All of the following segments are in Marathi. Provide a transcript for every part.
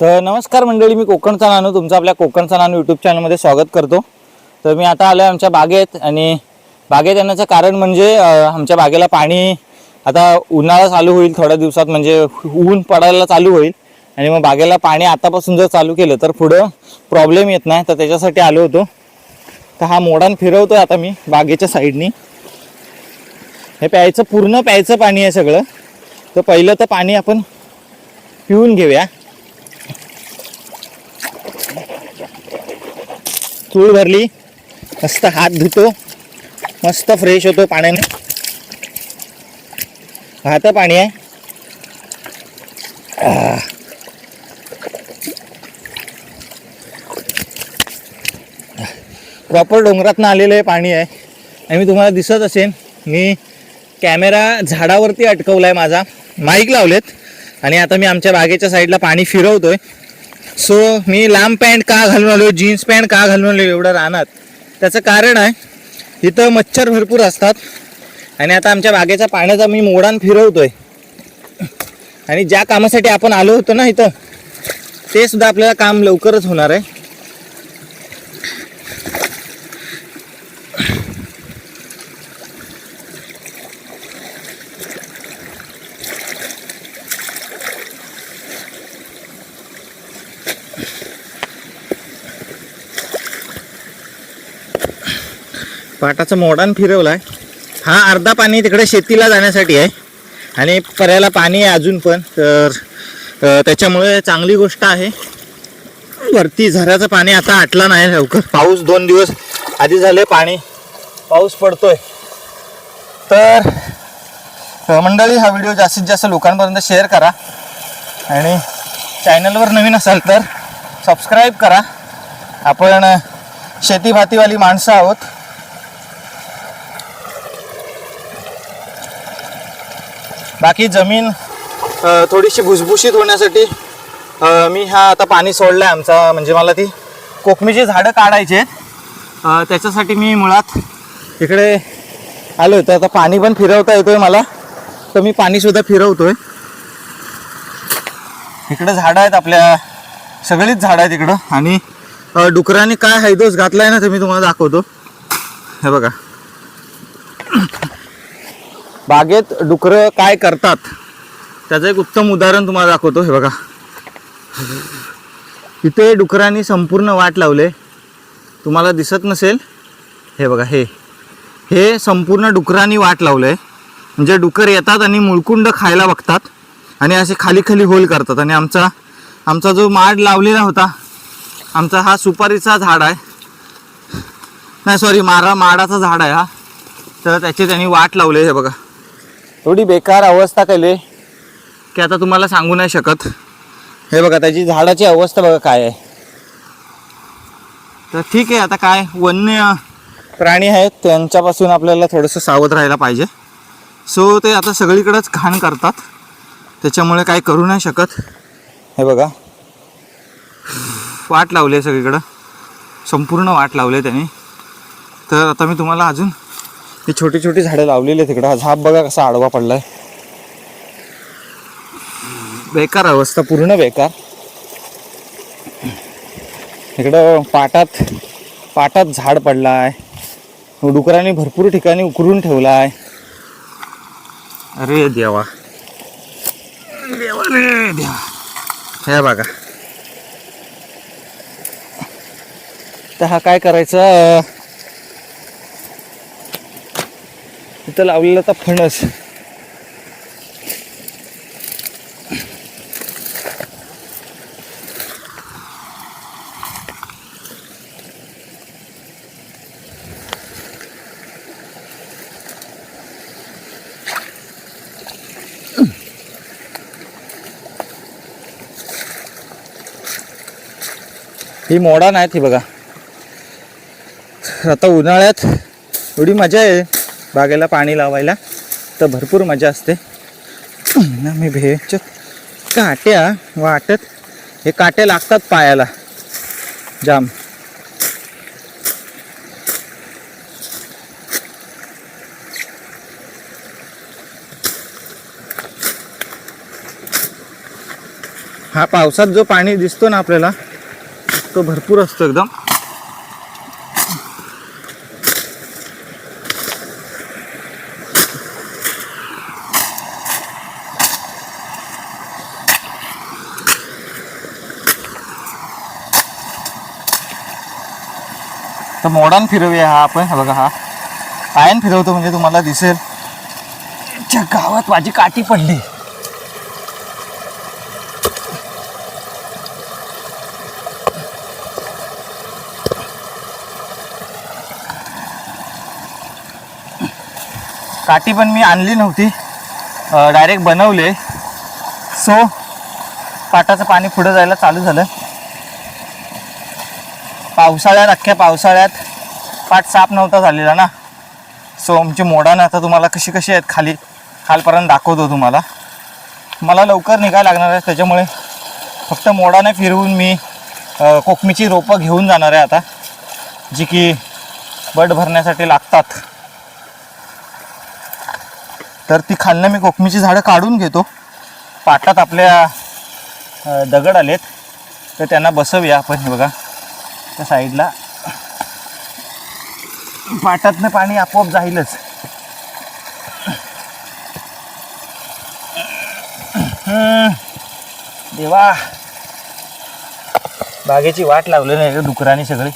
तर नमस्कार मंडळी मी कोकणचा नानू तुमचं आपल्या कोकणचा नानू यूट्यूब चॅनलमध्ये स्वागत करतो. तर मी आता आलो आहे आमच्या बागेत आणि बागेत येण्याचं कारण म्हणजे आमच्या बागेला पाणी आता उन्हाळा चालू होईल थोड्या दिवसात म्हणजे ऊन पडायला चालू होईल. आणि मग बागेला पाणी आतापासून जर चालू केलं तर पुढं प्रॉब्लेम येत नाही. तर त्याच्यासाठी आलो होतो. तर हा मोडान फिरवतोय आता मी बागेच्या साईडनी. हे प्यायचं पूर्ण प्यायचं पाणी आहे सगळं. तर पहिलं तर पाणी आपण पिऊन घेऊया. चूळ भरली. मस्त हात धुतो. मस्त फ्रेश होतो पाण्याने. वाहतं पाणी आहे. प्रॉपर डोंगरातनं आलेलं आहे पाणी आहे. आणि मी तुम्हाला दिसत असेल मी कॅमेरा झाडावरती अटकवला आहे माझा. माईक लावलेत. आणि आता मी आमच्या बागेच्या साईडला पाणी फिरवतोय. सो मी लांब पॅन्ट का घालून आलो जीन्स पॅन्ट का घालून आलो एवढं रानात. त्याचं कारण आहे इथं मच्छर भरपूर असतात. आणि आता आमच्या बागेच्या पाण्याचा मी मोडान फिरवतोय. आणि ज्या कामासाठी आपण आलो होतो ना इथं ते सुद्धा आपल्याला काम लवकरच होणार आहे. पाटाचं मोडान फिरवलाय. हा अर्धा पाणी तिकडे शेतीला जाण्यासाठी आहे. आणि पर्याला पाणी आहे अजून पण. तर त्याच्यामुळे चांगली गोष्ट आहे. वरती झऱ्याचं पाणी आता आटलं नाही लवकर. पाऊस दोन दिवस आधी झाले पाणी. पाऊस पडतोय. तर मंडळी हा व्हिडिओ जास्तीत जास्त लोकांपर्यंत शेअर करा. आणि चॅनलवर नवीन असाल तर सबस्क्राईब करा. आपण शेतीभातीवाली माणसं आहोत. बाकी जमीन थोडीशी भुसभुशीत होण्यासाठी मी हा आता पाणी सोडलं आहे आमचा म्हणजे मला ती कोकमीची झाडं काढायची आहेत. त्याच्यासाठी मी मुळात इकडे आलो होतो आता पाणी पण फिरवता येतोय मला. तर मी पाणीसुद्धा फिरवतोय. इकडे झाडं आहेत आपल्या सगळीच झाडं आहेत इकडं. आणि डुकराने काय हैदोस घातलाय ना ते मी तुम्हाला दाखवतो. हे बघा. बागेत डुकरं काय करतात? त्याचं एक उत्तम उदाहरण तुम्हाला दाखवतो. हे बघा. इथे डुकरांनी संपूर्ण वाट लावले. तुम्हाला दिसत नसेल? हे बघा हे. हे संपूर्ण डुकरांनी वाट लावलंय. म्हणजे डुकर येतात आणि मुळकुंड खायला बघतात आणि असे खाली खाली होल करतात. आणि आमचा आमचा जो माड लावलेला होता आमचा हा सुपारीचा झाड आहे. नाही सॉरी मारा माडाचा झाड आहे हा. तर त्याची त्यांनी वाट लावली हे बघा. एवढी बेकार अवस्था केली की आता तुम्हाला सांगू नाही शकत. हे बघा त्याची झाडाची अवस्था बघा काय आहे. तर ठीक आहे आता काय वन्य प्राणी आहेत त्यांच्यापासून आपल्याला थोडंसं सावध राहायला पाहिजे. सो ते आता सगळीकडंच घाण करतात. त्याच्यामुळे काय करू नाही शकत. हे बघा. वाट लावली आहे सगळीकडं. संपूर्ण वाट लावली आहे त्यांनी. तर आता मी तुम्हाला अजून ही छोटी छोटी झाडं लावलेली आहेत तिकडं हा झाप बघा कसा आडवा पडलाय. बेकार अवस्था पूर्ण बेकार. इकडं पाटात पाटात झाड पडला आहे डुकरांनी भरपूर ठिकाणी उकरून ठेवला आहे अरे देवा. देवा रे देवा. हे बघा. तर हा काय करायचा? इथं लावलेला तर फणस. ही मोडा नाहीत ही बघा. आता उन्हाळ्यात एवढी मजा आहे. बागेला पाणी लावायला तर भरपूर मजा असते. ना मी भेच्या काट्या वाटत हे काटे लागतात पायाला. जाम. हा पावसात जो पाणी दिसतो ना आपल्याला तो भरपूर असतो एकदम. तर मोडान फिरवूया हा आपण. हा बघा हा. आयन फिरवतो म्हणजे तुम्हाला दिसेल. च्या गावात माझी काठी पडली. काठी पण मी आणली नव्हती. डायरेक्ट बनवले. सो पाटाचं पाणी पुढं जायला चालू झालं. पावसाळ्यात अख्ख्या पावसाळ्यात पाठ साफ नव्हता झालेला ना. सो आमची मोडानं आता तुम्हाला कशी कशी आहेत खाली खालपर्यंत दाखवतो तुम्हाला. मला लवकर निघाय लागणार आहे त्याच्यामुळे फक्त मोडाने फिरवून मी कोकमीची रोपं घेऊन जाणार आहे आता जी की बट भरण्यासाठी लागतात. तर ती खालनं मी कोकमीची झाडं काढून घेतो. पाटात आपल्या दगड आलेत तर त्यांना बसवूया आपण हे बघा. त्या साईडला. पाटातनं पाणी आपोआप जाईलच. देवा. बागेची वाट लावली नाही डुकराने सगळी.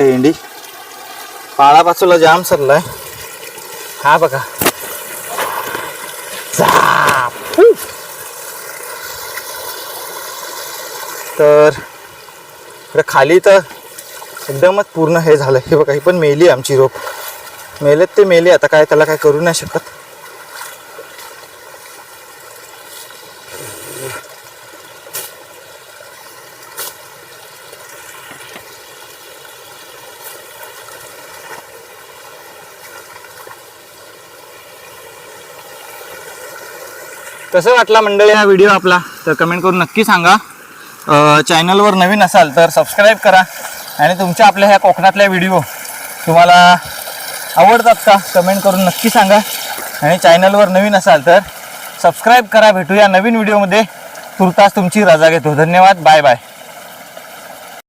इंडी. पाळापाचूला जाम सरलाय. हा बघा. तर खाली तर एकदमच पूर्ण हे झालं. हे बघा ही पण मेली आमची रोप. मेलेत ते मेले आता काय त्याला काय करू नाही शकत. कसं वाटला मंडळी हा व्हिडिओ आपला? तर कमेंट करून नक्की सांगा. चॅनलवर नवीन असाल तर सबस्क्राईब करा. आणि तुमच्या आपल्या ह्या कोकणातल्या व्हिडिओ तुम्हाला आवडतात का? कमेंट करून नक्की सांगा. आणि चॅनलवर नवीन असाल तर सबस्क्राईब करा. भेटूया नवीन व्हिडिओमध्ये तुर्तास तुमची रजा घेतो. धन्यवाद. Bye bye